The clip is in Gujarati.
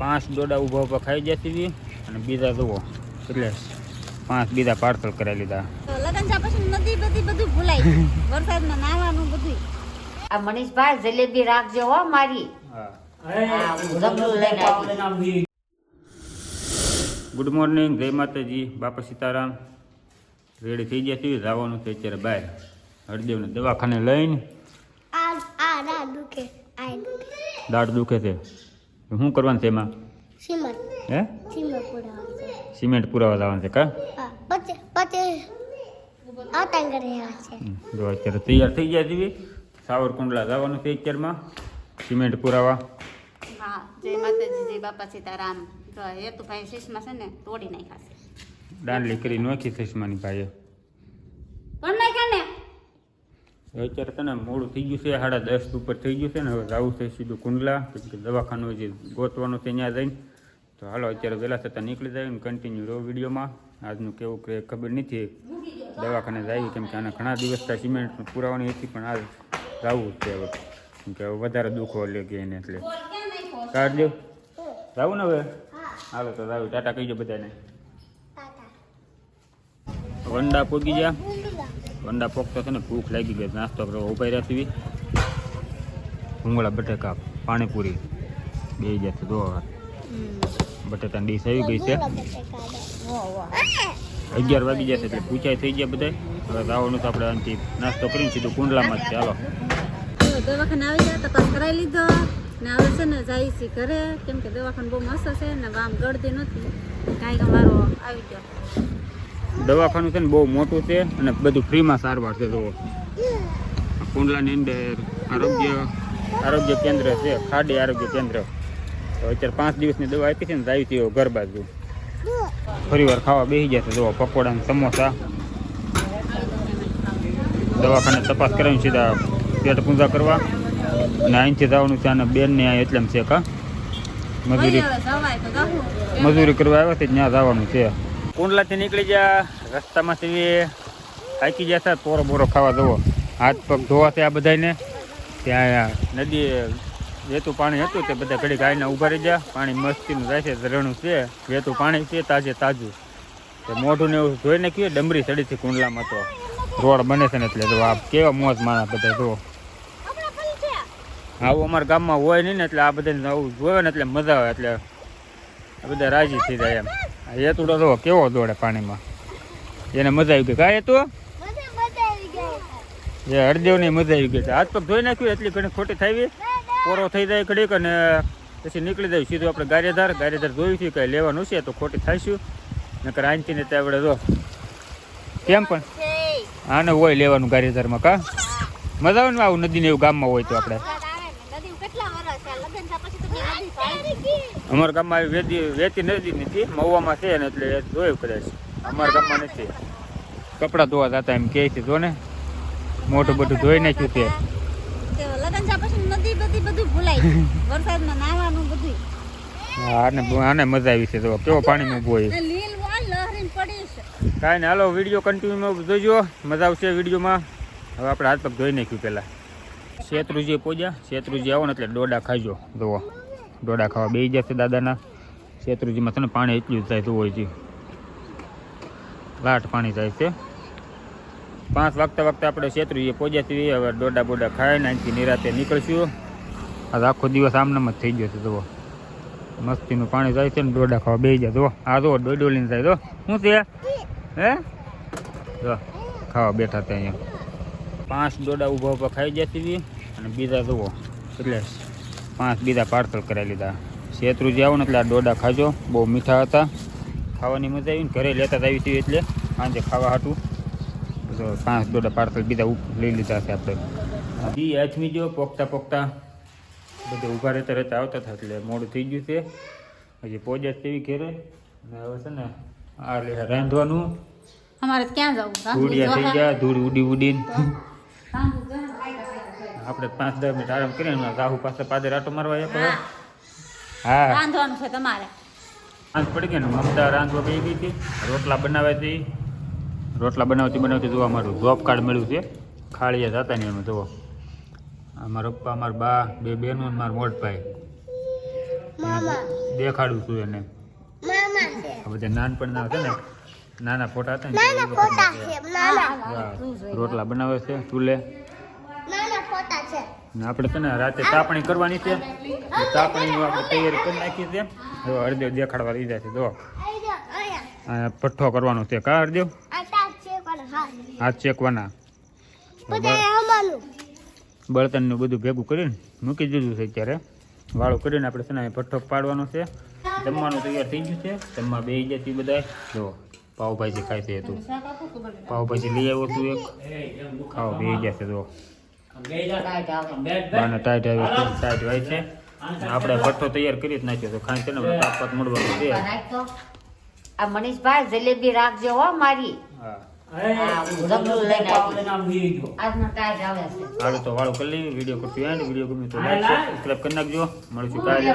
પાંચ દોડા ઊભા ઊભા ખાઈ જતી હતી અને બીજા જુઓ એટલે પાંચ બીજા પાર્સલ કરાવી લીધા. લગન પછી નદી બધી બધું ભૂલાઈ વરસાદમાં નાહવાનું બધું આ મનીષભાઈ જલેબી રાખજો હો મારી. ગુડ મોર્નિંગ જય માતાજી બાપા સીતારામ. રેડી થઈ ગયા છીએ જવાનું છે અત્યારે બહાર. હરદેવને દવાખાને લઈને. દાઢ દુખે છે. શું કરવાનું છે એમાં? હે? સિમટ પુરાવા. છે સિમેન્ટ પુરાવા જવાનું છે કા? જો અત્યારે તૈયાર થઈ ગયા છીએ સાવરકુંડલા જવાનું છે અત્યારમાં. સિમેન્ટ પુરાવા. હા જય માતાજી જય બાપા સીતારામ. એ તો ભાઈ શીશમાં છે ને તોડી નાખ્યા છે. દાંડલી કરી નોખી થઈશમાની ભાઈએ પણ નાખ્યા ને અત્યારે તને મોડું થઈ ગયું છે સાડા દસ ઉપર થઈ ગયું છે ને હવે જવું છે સીધું કુંડલા કે દવાખાનું જે ગોતવાનું છે ત્યાં જઈને. તો હાલો અત્યારે વહેલા થતાં નીકળી જાય ને કન્ટિન્યુ રહો વિડીયોમાં. આજનું કેવું કે ખબર નથી દવાખાને જાય કેમ કે આના ઘણા દિવસ થાય સિમેન્ટ પુરાવાની હતી પણ આજ જવું છે હવે. કેમ કે હવે વધારે દુઃખો લે કે એને એટલે. કાઢ દેવ જવું ને હવે? હાલો તો જાવ. ટાટા કહીજો બધાને. વંડા પોગી ગયા. વંડા પોકતો હતો ને ભૂખ લાગી ગઈ, નાસ્તો કરો ઊભા રહ્યા છીએ ભૂંગળા બટેકા, પાણીપુરી. બે જશે જો બટેટાની ડીશ આવી ગઈ છે. અગિયાર વાગી જશે એટલે પૂછાય થઈ ગયા બધા હવે આવવાનું તો આપણે અહીંથી નાસ્તો કરીને સીધું કુંડલામાં જ છે. હાલો. દવાખાને આવી ગયા તપાસ કરાવી લીધો. ને હવે છે ને જાય છે ઘરે. કેમ કે દવાખાનું બહુ મસ્ત છે ને આમ ગળદી નથી. કાંઈક અમારો આવી ગયો. દવાખાનું છે ને બહુ મોટું છે અને બધું ફ્રીમાં સારવાર છે જુઓ. કુંડલાની અંદર આરોગ્ય આરોગ્ય કેન્દ્ર છે ખાડી આરોગ્ય કેન્દ્ર. તો અત્યારે પાંચ દિવસની દવા આપી છે ને આવી હતી ઘર બાજુ. ફરી વાર ખાવા બેસી જશે જુઓ પકોડા ને સમોસા. દવાખાને તપાસ કરાવીને સીધા પેટ પૂજા કરવા. અને અહીંથી જવાનું છે અને બેનને અહીં એટલે છે કા? મજૂરી મજૂરી કરવા આવ્યા છે ત્યાં જવાનું છે. કુંડલાથી નીકળી ગયા. રસ્તામાંથી થાકી હતા. પોરો બોરો ખાવા જવો. હાથ પગ ધોવા છે આ બધાને ત્યાં નદી વેતું પાણી હતું તે બધા ઘડી ગાયને ઊભા રહી ગયા. પાણી મસ્તીનું રહેશે છે, ઝરણું છે. વેતું પાણી છે, તાજે તાજું. તે મોઢું ને એવું જોઈ નાખ્યું, ડમરી ચડીથી કુંડલામાં તો. રોડ બને છે ને એટલે જો આ કેવા મોજ માણા બધા જો આવું અમારા ગામમાં હોય નહીં ને એટલે આ બધાને આવું જોવે ને એટલે મજા આવે, એટલે આ બધા રાજી થઈ જાય એમ. આ હેતુડો જો કેવો દોડે પાણીમાં? એને મજા આવી ગઈ. કાંઈ તું એ હરદેવની મજા આવી ગઈ. હાથ પગ ધોઈ નાખ્યું એટલી ઘણી ખોટી થઈ પોરો થઈ જાય ઘડીક અને પછી નીકળી જાય. સીધું આપણે ગારેધાર ગારેધાર જોયું છે કાંઈ લેવાનું છે તો ખોટી થાઈશું. નકર આંચી ને ત્યાં આપણે જો. કેમ પણ? આને હોય લેવાનું ગારેધારમાં કા? મજા આવે ને આવું નદીને એવું ગામમાં હોય તો આપણે. અમારા ગામમાં આવી વેતી વેતી નદી નથી. મહુવામાં છે ને એટલે એ જોયું કદાચ. અમારા ગામમાં નથી. કપડાં ધોવા જતા એમ કહે છે જો ને. મોટું બધું ધોઈ નાખ્યું તે લગન થયા પછી નદી બધી બધું ભૂલાઈ ગયું. વરસાદમાં નાહવાનું બધું આને આને મજા આવી છે તો કેવો પાણીમાં છે. કાંઈ ને હાલો વીડિયો કન્ટિન્યુ જોજો. મજા આવશે વિડીયોમાં. હવે આપણે હાથ પગ ધોઈ નાખ્યું પહેલાં. શેત્રુજી પૂજા, શેત્રુજી આવો ને એટલે ડોડા ખાજો. જુઓ, ડોડા ખાવા બે જશે દાદાના. શેત્રુજીમાં છે ને પાણી એટલું જ થાય તો હોય છે લાટ પાણી જાય છે. પાંચ વાગતા વાગતા આપણે શેત્રુજી પહોંચ્યા છીએ હવે ડોડા બોડા ખાઈને અહીંથી નિરાતે નીકળશું. આજ આખો દિવસ આમનામ જ થઈ ગયો છે, જુઓ. મસ્તીનું પાણી જાય છે ને ડોડા ખાવા બે જાય, જુઓ. આ જુઓ ડોડો લઈને જાય જો શું છે? હે? જો ખાવા બેઠા હતા અહીંયા. પાંચ ડોડા ઊભા ઊભા ખાઈ જતી હતી અને બીજા જુઓ એટલે પાંચ બીજા પાર્સલ કરાવી લીધા. શેત્રુજી આવો ને એટલે આ દોડા ખાજો બહુ મીઠા હતા. ખાવાની મજા આવી ને ઘરે લેતા જ આવી હતી એટલે સાંજે ખાવા હાટું. તો પાંચ ડોડા પાર્સલ બીજા લઈ લીધા છે આપણે. જી આચમી જો પોખતા પોખતા બધે ઊભા રહેતા રહેતા આવતા હતા એટલે મોડું થઈ ગયું છે. હજી પોજા તેવી ઘેરે. અને હવે છે ને આ રાંધવાનું. અમારે ક્યાં જવું? ધૂળિયા થઈ ગયા ધૂળ ઉડી ઉડીને. આપણે પાંચ દસ મિનિટ આરામ કરીને રાહુ પાસે પાદર આટો મારવા એક હા. રાંધવાનું છે તમારે. સાંજ પડી ગઈ ને મમતા રાંધવા ગઈ ગઈ હતી રોટલા બનાવ્યા રોટલા બનાવતી બનાવતી જોવા મારું જોબ કાર્ડ મળ્યું છે. ખાળીએ જતા ને એમાં જુઓ અમારા મારા પપ્પા મારા બા બે બહેનો મારા મોટભાઈ. દેખાડું છું એને. આ બધા નાનપણના છે ને. નાના ફોટા હતા ને ફોટા છે. નાના. રોટલા બનાવે છે ચૂલે. ને આપણે છે ને રાતે તાપણી કરવાની છે. તાપણીની આપણે તૈયારી કરી નાખી છે. જો હળદેવ દેખાડવા લીધા છે જો. પઠ્ઠો કરવાનો છે કા હળદેવ હાથ ચેકવાના બળતણનું બધું ભેગું કરીને મૂકી દીધું છે અત્યારે. વાળું કરીને આપણે છે ને અહીં પઠ્ઠો પાડવાનો છે. જમવાનું તૈયાર થઈ ગયું છે. જમવા બે જતી બધા જો. પાવભાજી ખાય છે. હતું પાવભાજી લઈ આવ્યો તું એક. ખાવ બે જશે છે તો બાને ટાઈટ છે ટાઈટ હોય છે. આપણે ભઠ્ઠો તૈયાર કરી જ નાખ્યો તો ખાઈ છે ને તાપત મળવાનું છે. આ મનીષભાઈ જલેબી રાખજો હો મારી. હાલો તો વાળું કરી લઈએ. વીડિયો કરતી એન્ડ. વીડિયો ગમે તો લાઈક સબસ્ક્રાઈબ કરી નાખજો. મળશું કાલે.